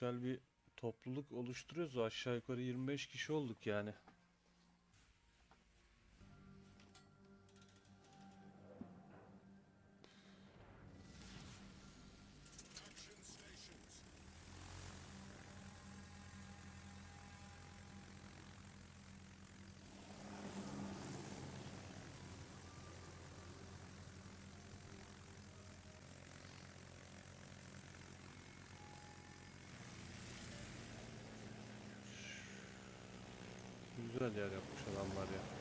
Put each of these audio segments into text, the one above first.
güzel bir topluluk oluşturuyoruz. Aşağı yukarı 25 kişi olduk yani. Güzel yer yapmış adamlar ya.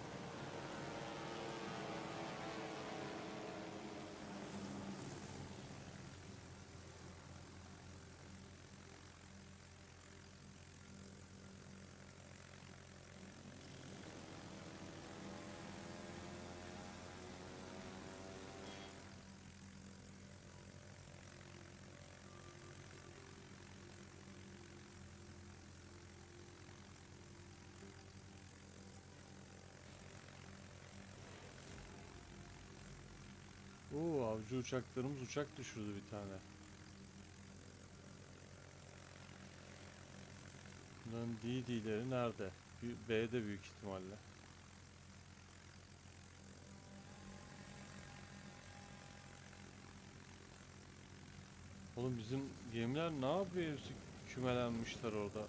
Oo avcı uçaklarımız uçak düşürdü bir tane. Bunların DD'leri nerede? B'de büyük ihtimalle. Oğlum bizim gemiler ne yapıyor? Hepsi kümelenmişler orada.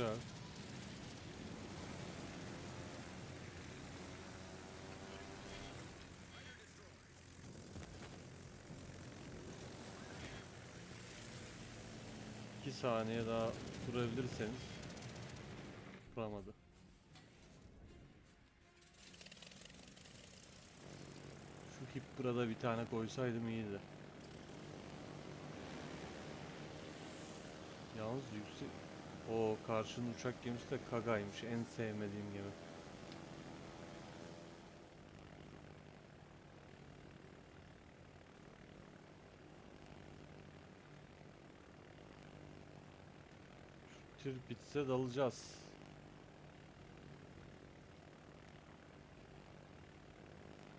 Güzel. İki saniye daha durabilirseniz duramadı. Şu Hipper'a bir tane koysaydım iyiydi. Yalnız yüksek... O karşının uçak gemisi de Kaga'ymış. En sevmediğim gemi. Tür bitse dalacağız.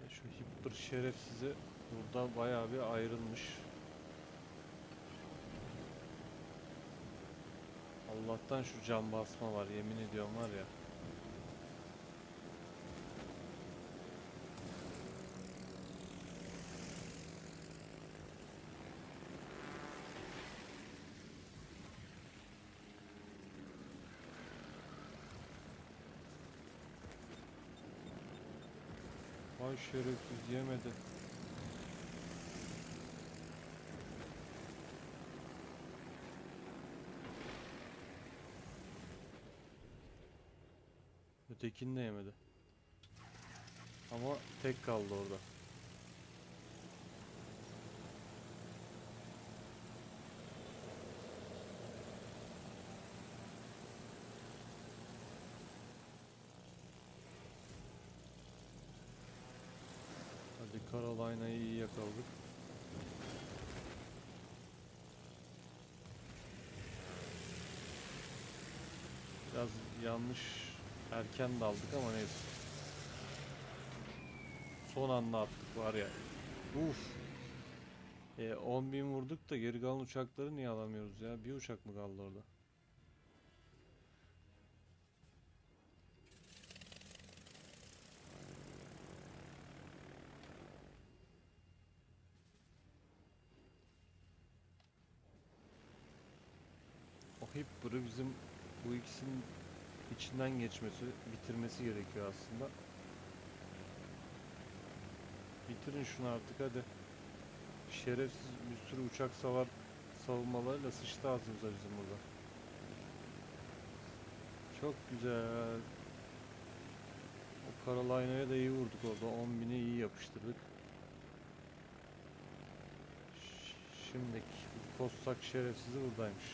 Şu Hipper şerefsizi burada bayağı bir ayrılmış. Allah'tan şu cam basma var yemin ediyorum var ya. Vay şerefsiz yemedi. Ötekini de yemedi. Ama tek kaldı orada. Hadi Carolina'yı iyi yakaladık. Biraz yanlış erken daldık ama neyse. Son anda attık var ya. Uf. E, 10.000 vurduk da geri kalan uçakları niye alamıyoruz ya? Bir uçak mı kaldı orada? O Hipper'ı bizim bu ikisinin içinden geçmesi, bitirmesi gerekiyor aslında. Bitirin şunu artık hadi. Şerefsiz bir sürü uçak savar savunmalarıyla sıçtı ağzımıza bizim burada. Çok güzel. O Carolina'ya da iyi vurduk orada. 10.000'i iyi yapıştırdık. Şimdiki Kossak şerefsizi buradaymış.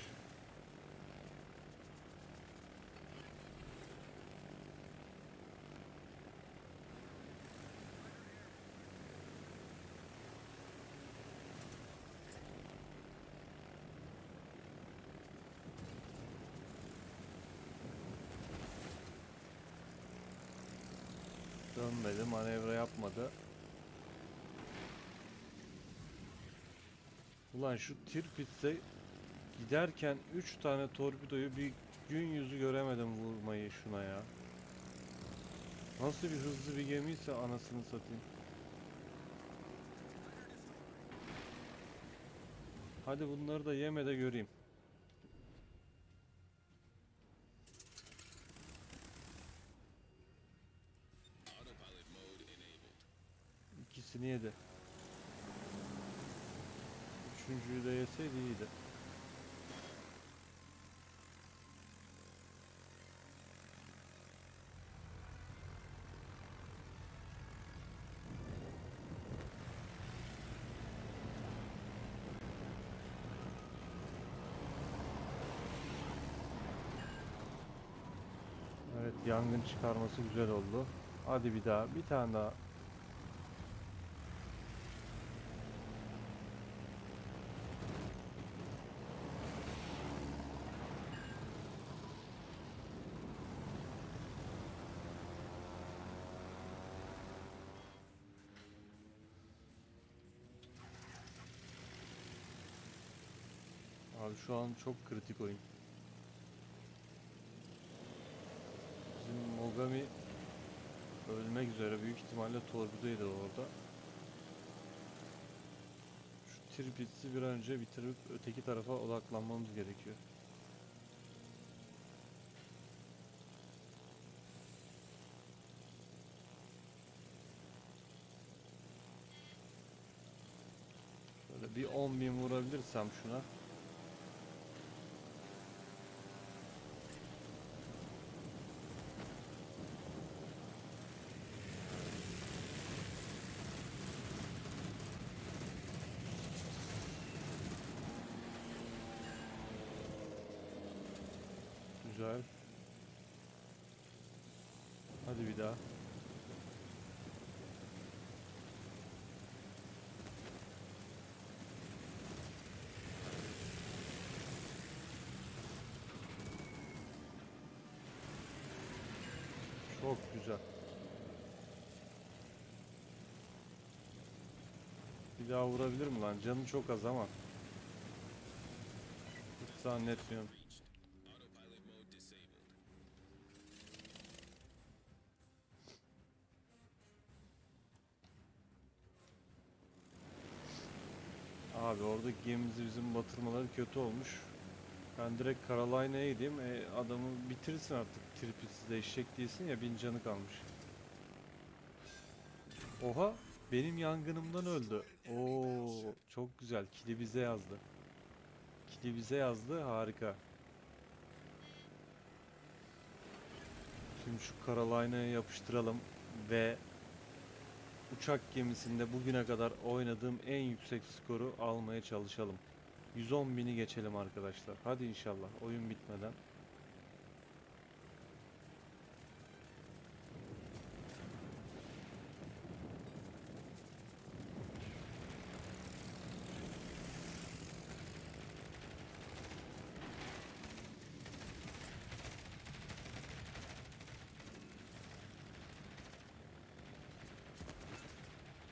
Dönmedi, manevra yapmadı. Ulan şu Tirpitz'e giderken 3 tane torpidoyu bir gün yüzü göremedim vurmayı şuna ya. Nasıl bir hızlı bir gemiyse anasını satayım. Hadi bunları da yeme de göreyim. İkisini yedi. Üçüncüyü de yeseydi iyiydi. Evet yangın çıkarması güzel oldu. Hadi bir daha bir tane daha. Abi şu an çok kritik oyun. Bizim Mogami ölmek üzere büyük ihtimalle torpidoydu orada. Şu Tirpitz'i bir önce bitirip öteki tarafa odaklanmamız gerekiyor. Şöyle bir 10 bin vurabilirsem şuna. Güzel. Hadi bir daha. Çok güzel. Bir daha vurabilir mi lan? Canı çok az ama. Hiç zannetmiyorum. Abi orada gemimizi bizim batırmaları kötü olmuş. Ben direkt Carolina'ya gideyim. E, adamı bitirsin artık. Tripisi de eşek değilsin ya bin canı kalmış. Oha benim yangınımdan öldü. Oo çok güzel. Kili bize yazdı. Kili bize yazdı. Harika. Şimdi şu Carolina'ya yapıştıralım ve uçak gemisinde bugüne kadar oynadığım en yüksek skoru almaya çalışalım. 110 bini geçelim arkadaşlar. Hadi inşallah oyun bitmeden.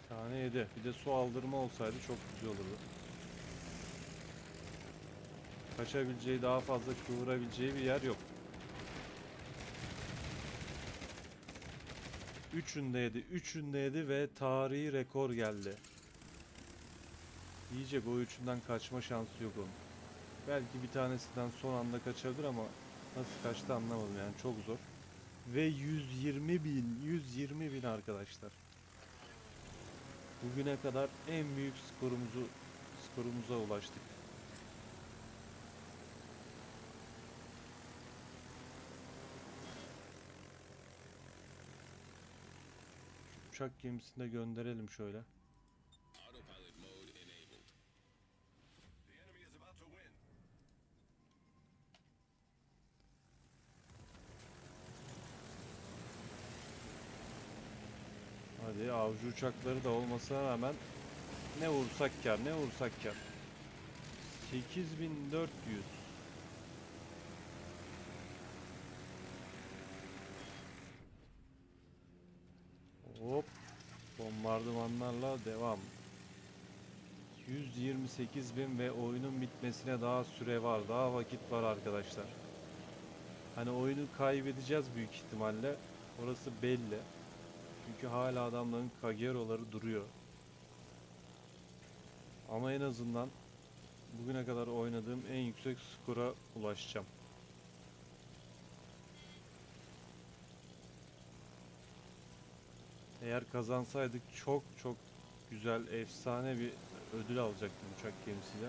Tane yedi. Bir de su aldırma olsaydı çok güzel olurdu. Kaçabileceği daha fazla kıvırabileceği bir yer yok. Üçünde yedi. Üçünde yedi ve tarihi rekor geldi. Yiyecek o üçünden kaçma şansı yok onun. Belki bir tanesinden son anda kaçabilir ama nasıl kaçtı anlamadım yani çok zor. Ve 120 bin, 120 bin arkadaşlar. Bugüne kadar en büyük skorumuzu skorumuza ulaştık. Uçak gemisinde gönderelim şöyle. Hadi avcı uçakları da olmasına rağmen ne vursak kar, ne vursak kar. 8400. Hop. Bombardımanlarla devam. 128 bin ve oyunun bitmesine daha süre var. Daha vakit var arkadaşlar. Hani oyunu kaybedeceğiz büyük ihtimalle. Orası belli. Çünkü hala adamların Kagero'ları duruyor. Ama en azından bugüne kadar oynadığım en yüksek skora ulaşacağım. Eğer kazansaydık çok çok güzel, efsane bir ödül alacaktım uçak gemisiyle.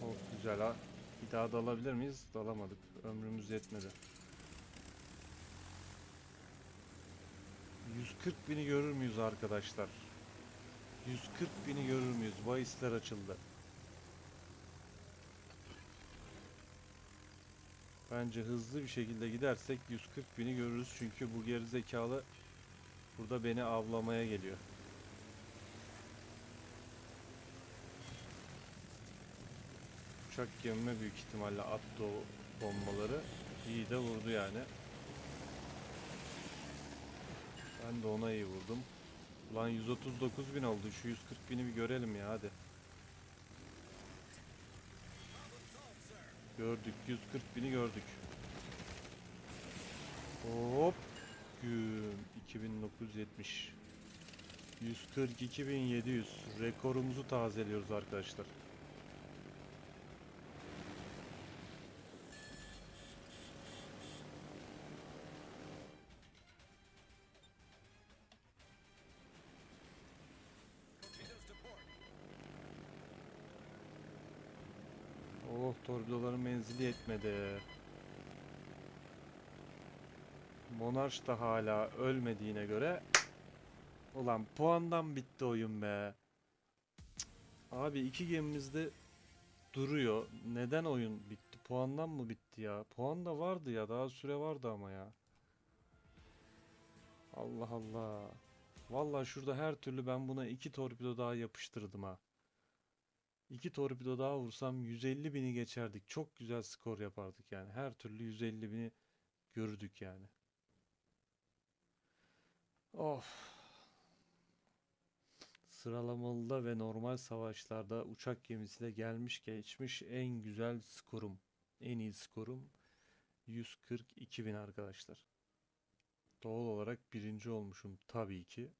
Çok güzel ha. Bir daha dalabilir miyiz? Dalamadık. Ömrümüz yetmedi. 140 bini görür müyüz arkadaşlar? 140 bini görür müyüz? Bahisler açıldı. Bence hızlı bir şekilde gidersek 140 bini görürüz. Çünkü bu gerizekalı burada beni avlamaya geliyor. Uçak gemime büyük ihtimalle attı o bombaları. İyi de vurdu yani. Ben de ona iyi vurdum. Ulan 139 bin oldu. Şu 140 bini bir görelim ya hadi. Gördük. 140 bini gördük. Hop. Güm. 2970. 142.700. Rekorumuzu tazeliyoruz arkadaşlar. Menzili yetmedi. Monarch da hala ölmediğine göre Ulan puandan bitti oyun be. Abi iki gemimiz de duruyor. Neden oyun bitti? Puandan mı bitti ya? Puan da vardı ya. Daha süre vardı ama ya. Allah Allah. Vallahi şurada her türlü ben buna iki torpido daha yapıştırdım ha. İki torpido daha vursam 150 bini geçerdik. Çok güzel skor yapardık yani. Her türlü 150 bini görürdük yani. Of. Sıralamalıda ve normal savaşlarda uçak gemisiyle gelmiş geçmiş en güzel skorum. En iyi skorum 142 bin arkadaşlar. Doğal olarak birinci olmuşum tabii ki.